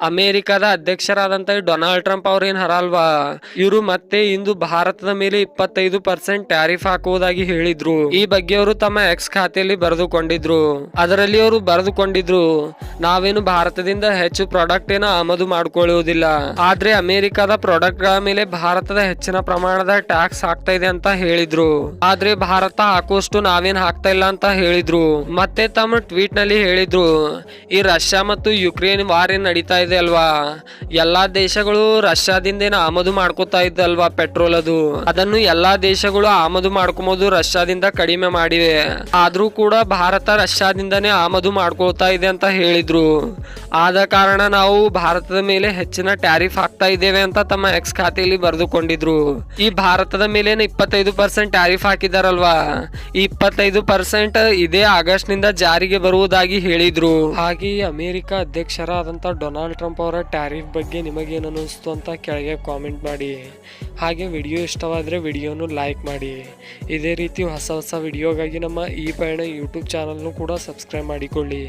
ಅಮೆರಿಕದ ಅಧ್ಯಕ್ಷರಾದಂತ Donald Trump ಅವ್ರೇನ್ ಹರಲ್ವಾ? ಇವರು ಮತ್ತೆ ಇಂದು ಭಾರತದ ಮೇಲೆ ಇಪ್ಪತ್ತೈದು ಪರ್ಸೆಂಟ್ ಟ್ಯಾರಿಫ್ ಹಾಕುವುದಾಗಿ ಹೇಳಿದ್ರು. ಈ ಬಗ್ಗೆ ಅವರು ತಮ್ಮ ಎಕ್ಸ್ ಖಾತೆಯಲ್ಲಿ ಬರೆದುಕೊಂಡಿದ್ರು. ಅದರಲ್ಲಿ ಅವರು ಬರೆದುಕೊಂಡಿದ್ರು, ನಾವೇನು ಭಾರತದಿಂದ ಹೆಚ್ಚು ಪ್ರಾಡಕ್ಟ್ ಏನ ಆಮದು ಮಾಡ್ಕೊಳ್ಳುವುದಿಲ್ಲ. ಆದ್ರೆ ಅಮೆರಿಕದ ಪ್ರಾಡಕ್ಟ್ಗಳ ಮೇಲೆ ಭಾರತದ ಹೆಚ್ಚಿನ ಪ್ರಮಾಣದ ಟ್ಯಾಕ್ಸ್ ಹಾಕ್ತಾ ಇದೆ ಅಂತ ಹೇಳಿದ್ರು. ಆದ್ರೆ ಭಾರತ ಹಾಕುವಷ್ಟು ನಾವೇನ್ ಹಾಕ್ತಾ ಇಲ್ಲ ಅಂತ ಹೇಳಿದ್ರು. ಮತ್ತೆ ತಮ್ಮ ಟ್ವೀಟ್ನಲ್ಲಿ ಹೇಳಿದ್ರು, ಈ ರಷ್ಯಾ ಮತ್ತು ಯುಕ್ರೇನ್ ವಾರ್ ಏನ್ ನಡೀತಾ ಅಲ್ವಾ? ಎಲ್ಲಾ ದೇಶಗಳು ರಷ್ಯಾದಿಂದ ಏನ್ ಆಮದು ಮಾಡ್ಕೋತಾ ಇದ್ದಲ್ವಾ ಪೆಟ್ರೋಲ್ ಅದು? ಅದನ್ನು ಎಲ್ಲಾ ದೇಶಗಳು ಆಮದು ಮಾಡ್ಕೊಂಬೋದು ರಷ್ಯಾದಿಂದ ಕಡಿಮೆ ಮಾಡಿವೆ. ಆದ್ರೂ ಕೂಡ ಭಾರತ ರಷ್ಯಾದಿಂದನೇ ಆಮದು ಮಾಡ್ಕೊಳ್ತಾ ಇದೆ ಅಂತ ಹೇಳಿದ್ರು. ಆದ ಕಾರಣ ನಾವು ಭಾರತದ ಮೇಲೆ ಹೆಚ್ಚಿನ ಟ್ಯಾರಿಫ್ ಹಾಕ್ತಾ ಇದ್ದೇವೆ ಅಂತ ತಮ್ಮ ಎಕ್ಸ್ ಖಾತೆಯಲ್ಲಿ ಬರೆದುಕೊಂಡಿದ್ರು. ಈ ಭಾರತದ ಮೇಲೆ ಇಪ್ಪತ್ತೈದು ಪರ್ಸೆಂಟ್ ಟ್ಯಾರಿಫ್ ಹಾಕಿದಾರಲ್ವಾ? ಈ ಇಪ್ಪತ್ತೈದು ಪರ್ಸೆಂಟ್ ಇದೇ ಆಗಸ್ಟ್ನಿಂದ ಜಾರಿಗೆ ಬರುವುದಾಗಿ ಹೇಳಿದ್ರು. ಹಾಗೆ ಅಮೆರಿಕ ಅಧ್ಯಕ್ಷರಾದಂತ ಡೊನಾಲ್ಡ್ ಟ್ರಂಪ್ ಅವರ ಟ್ಯಾರಿಫ್ ಬಗ್ಗೆ ನಿಮಗೇನು ಅನ್ನಿಸ್ತು ಅಂತ ಕೆಳಗೆ ಕಾಮೆಂಟ್ ಮಾಡಿ. ಹಾಗೆ ವಿಡಿಯೋ ಇಷ್ಟವಾದರೆ ವಿಡಿಯೋನು ಲೈಕ್ ಮಾಡಿ. ಇದೇ ರೀತಿ ಹೊಸ ಹೊಸ ವಿಡಿಯೋಗಾಗಿ ನಮ್ಮ ಈ ಪಯಣ ಯೂಟ್ಯೂಬ್ ಚಾನಲ್ನು ಕೂಡ ಸಬ್ಸ್ಕ್ರೈಬ್ ಮಾಡಿಕೊಳ್ಳಿ.